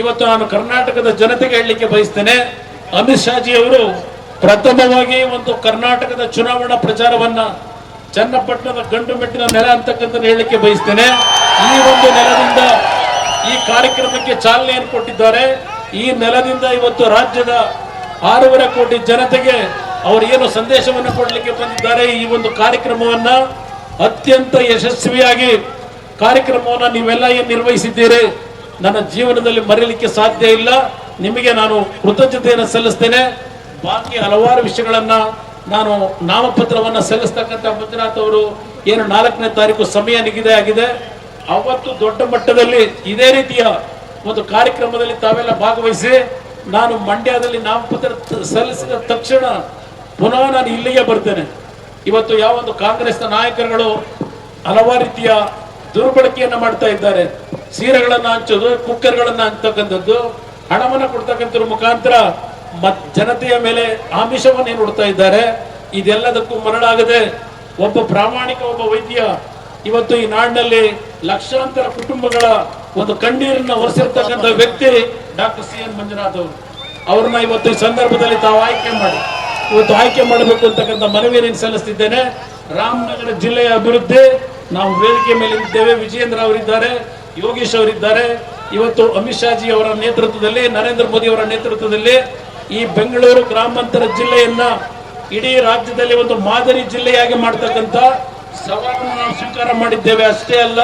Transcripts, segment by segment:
ಇವತ್ತು ನಾನು ಕರ್ನಾಟಕದ ಜನತೆಗೆ ಹೇಳಲಿಕ್ಕೆ ಬಯಸ್ತೇನೆ, ಅಮಿತ್ ಶಾಜಿ ಅವರು ಪ್ರಥಮವಾಗಿ ಒಂದು ಕರ್ನಾಟಕದ ಚುನಾವಣಾ ಪ್ರಚಾರವನ್ನ ಚನ್ನಪಟ್ಟಣದ ಗಂಡು ಮೆಟ್ಟಿನ ನೆಲ ಅಂತಕ್ಕಂಥ ಹೇಳಲಿಕ್ಕೆ ಬಯಸ್ತೇನೆ. ಈ ಒಂದು ನೆಲದಿಂದ ಈ ಕಾರ್ಯಕ್ರಮಕ್ಕೆ ಚಾಲನೆಯನ್ನು ಕೊಟ್ಟಿದ್ದಾರೆ. ಈ ನೆಲದಿಂದ ಇವತ್ತು ರಾಜ್ಯದ ಆರೂವರೆ ಕೋಟಿ ಜನತೆಗೆ ಅವರು ಏನು ಸಂದೇಶವನ್ನು ಕೊಡಲಿಕ್ಕೆ ಬಂದಿದ್ದಾರೆ ಈ ಒಂದು ಕಾರ್ಯಕ್ರಮವನ್ನ? ಅತ್ಯಂತ ಯಶಸ್ವಿಯಾಗಿ ಕಾರ್ಯಕ್ರಮವನ್ನು ನೀವೆಲ್ಲ ಏನು ನಿರ್ವಹಿಸಿದ್ದೀರಿ? ನನ್ನ ಜೀವನದಲ್ಲಿ ಮರೀಲಿಕ್ಕೆ ಸಾಧ್ಯ ಇಲ್ಲ. ನಿಮಗೆ ನಾನು ಕೃತಜ್ಞತೆಯನ್ನು ಸಲ್ಲಿಸ್ತೇನೆ. ಬಾಕಿ ಹಲವಾರು ವಿಷಯಗಳನ್ನ ನಾನು ನಾಮಪತ್ರವನ್ನ ಸಲ್ಲಿಸ್ತಕ್ಕಂಥ ಮಂಜುನಾಥ್ ಅವರು ಏನು ನಾಲ್ಕನೇ ತಾರೀಕು ಸಮಯ ನಿಗದಿ ಆಗಿದೆ ಅವತ್ತು ದೊಡ್ಡ ಮಟ್ಟದಲ್ಲಿ ಇದೇ ರೀತಿಯ ಒಂದು ಕಾರ್ಯಕ್ರಮದಲ್ಲಿ ತಾವೆಲ್ಲ ಭಾಗವಹಿಸಿ ನಾನು ಮಂಡ್ಯದಲ್ಲಿ ನಾಮಪತ್ರ ಸಲ್ಲಿಸಿದ ತಕ್ಷಣ ಪುನಃ ನಾನು ಇಲ್ಲಿಗೆ ಬರ್ತೇನೆ. ಇವತ್ತು ಯಾವ ಒಂದು ಕಾಂಗ್ರೆಸ್ನ ನಾಯಕರುಗಳು ಹಲವಾರು ರೀತಿಯ ದುರ್ಬಳಕೆಯನ್ನು ಮಾಡ್ತಾ ಇದ್ದಾರೆ. ಸೀರೆಗಳನ್ನ ಹಂಚೋದು, ಕುಕ್ಕರ್ಗಳನ್ನ ಹಂಚತಕ್ಕಂಥದ್ದು, ಹಣವನ್ನ ಕೊಡ್ತಕ್ಕಂಥದ್ರ ಮುಖಾಂತರ ಮತ್ ಜನತೆಯ ಮೇಲೆ ಆಮಿಷವನ್ನು ಏನು ಕೊಡ್ತಾ ಇದ್ದಾರೆ, ಇದೆಲ್ಲದಕ್ಕೂ ಮರಳಾಗದೆ ಒಬ್ಬ ಪ್ರಾಮಾಣಿಕ ಒಬ್ಬ ವೈದ್ಯ ಇವತ್ತು ಈ ನಾಡಿನಲ್ಲಿ ಲಕ್ಷಾಂತರ ಕುಟುಂಬಗಳ ಒಂದು ಕಣ್ಣೀರನ್ನ ಒರೆಸಿರ್ತಕ್ಕಂಥ ವ್ಯಕ್ತಿ ಡಾಕ್ಟರ್ ಸಿ ಎನ್ ಮಂಜುನಾಥ್ ಅವರು. ಅವ್ರನ್ನ ಇವತ್ತು ಈ ಸಂದರ್ಭದಲ್ಲಿ ತಾವು ಆಯ್ಕೆ ಮಾಡಿ, ಇವತ್ತು ಆಯ್ಕೆ ಮಾಡಬೇಕು ಅಂತಕ್ಕಂಥ ಮನವಿಯನ್ನು ಸಲ್ಲಿಸ್ತಿದ್ದೇನೆ. ರಾಮನಗರ ಜಿಲ್ಲೆಯ ಅಭಿವೃದ್ಧಿ, ನಾವು ವೇದಿಕೆ ಮೇಲೆ ಇದ್ದೇವೆ ವಿಜಯೇಂದ್ರ ಅವರಿದ್ದಾರೆ. ಯೋಗೇಶ್ ಅವರಿದ್ದಾರೆ. ಇವತ್ತು ಅಮಿತ್ ಶಾಜಿ ಅವರ ನೇತೃತ್ವದಲ್ಲಿ, ನರೇಂದ್ರ ಮೋದಿ ಅವರ ನೇತೃತ್ವದಲ್ಲಿ ಈ ಬೆಂಗಳೂರು ಗ್ರಾಮಾಂತರ ಜಿಲ್ಲೆಯನ್ನ ಇಡೀ ರಾಜ್ಯದಲ್ಲಿ ಒಂದು ಮಾದರಿ ಜಿಲ್ಲೆಯಾಗಿ ಮಾಡ್ತಕ್ಕಂಥ ಸವಾಲನ್ನು ನಾವು ಸ್ವೀಕಾರ ಮಾಡಿದ್ದೇವೆ. ಅಷ್ಟೇ ಅಲ್ಲ,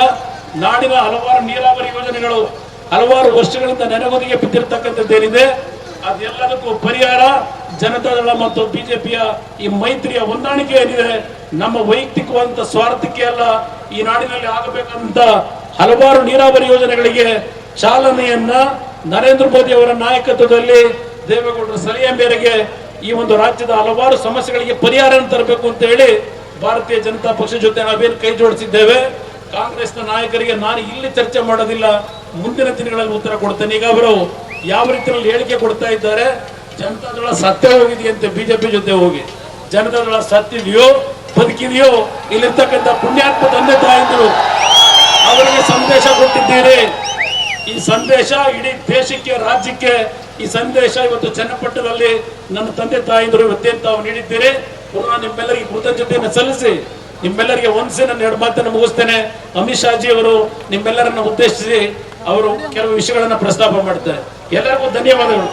ನಾಡಿನ ಹಲವಾರು ನೀರಾವರಿ ಯೋಜನೆಗಳು ಹಲವಾರು ವರ್ಷಗಳಿಂದ ನೆನೆಗುದಿಗೆ ಬಿದ್ದಿರ್ತಕ್ಕಂಥದ್ದೇನಿದೆ. ಅದೆಲ್ಲದಕ್ಕೂ ಪರಿಹಾರ ಜನತಾದಳ ಮತ್ತು ಬಿಜೆಪಿಯ ಈ ಮೈತ್ರಿಯ ಹೊಂದಾಣಿಕೆ ಏನಿದೆ, ನಮ್ಮ ವೈಯಕ್ತಿಕವಾದಂತ ಸ್ವಾರ್ಥಕ್ಕೆ ಅಲ್ಲ, ಈ ನಾಡಿನಲ್ಲಿ ಆಗಬೇಕಂತ ಹಲವಾರು ನೀರಾವರಿ ಯೋಜನೆಗಳಿಗೆ ಚಾಲನೆಯನ್ನ ನರೇಂದ್ರ ಮೋದಿ ಅವರ ನಾಯಕತ್ವದಲ್ಲಿ ದೇವೇಗೌಡರ ಸಲಹೆ ಮೇರೆಗೆ ಈ ಒಂದು ರಾಜ್ಯದ ಹಲವಾರು ಸಮಸ್ಯೆಗಳಿಗೆ ಪರಿಹಾರ ತರಬೇಕು ಅಂತ ಹೇಳಿ ಭಾರತೀಯ ಜನತಾ ಪಕ್ಷ ಜೊತೆ ನಾವೇನು ಕೈ ಜೋಡಿಸಿದ್ದೇವೆ. ಕಾಂಗ್ರೆಸ್ನ ನಾಯಕರಿಗೆ ನಾನು ಇಲ್ಲಿ ಚರ್ಚೆ ಮಾಡೋದಿಲ್ಲ. ಮುಂದಿನ ದಿನಗಳಲ್ಲಿ ಉತ್ತರ ಕೊಡ್ತೇನೆ. ಈಗ ಅವರು ಯಾವ ರೀತಿಯಲ್ಲಿ ಹೇಳಿಕೆ ಕೊಡ್ತಾ ಇದ್ದಾರೆ? ಜನತಾದಳ ಸತ್ಯ ಹೋಗಿದೆಯಂತೆ ಬಿಜೆಪಿ ಜೊತೆ ಹೋಗಿ. ಜನತಾದಳ ಸತ್ತಿದೆಯೋ ಬದುಕಿದೆಯೋ, ಇಲ್ಲಿರ್ತಕ್ಕಂಥ ಪುಣ್ಯಾತ್ಮ ತಂದೆ ತಾಯಂದರು ಅವರಿಗೆ ಸಂದೇಶ ಕೊಟ್ಟಿದ್ದೀರಿ. ಈ ಸಂದೇಶ ಇಡೀ ದೇಶಕ್ಕೆ, ರಾಜ್ಯಕ್ಕೆ ಈ ಸಂದೇಶ ಇವತ್ತು ಚನ್ನಪಟ್ಟಣದಲ್ಲಿ ನನ್ನ ತಂದೆ ತಾಯಿಂದರು ಇವತ್ತೇನು ತಾವು ನೀಡಿದ್ದೀರಿ? ಪುನಃ ನಿಮ್ಮೆಲ್ಲರಿಗೆ ಕೃತಜ್ಞತೆಯನ್ನು ಸಲ್ಲಿಸಿ, ನಿಮ್ಮೆಲ್ಲರಿಗೆ ಒಂದ್ಸೆ ನನ್ನ ಎರಡು ಮಾತನ್ನು ಮುಗಿಸ್ತೇನೆ. ಅಮಿತ್ ಶಾಜಿ ಅವರು ನಿಮ್ಮೆಲ್ಲರನ್ನ ಉದ್ದೇಶಿಸಿ ಅವರು ಕೆಲವು ವಿಷಯಗಳನ್ನ ಪ್ರಸ್ತಾಪ ಮಾಡ್ತಾರೆ. ಎಲ್ಲರಿಗೂ ಧನ್ಯವಾದಗಳು.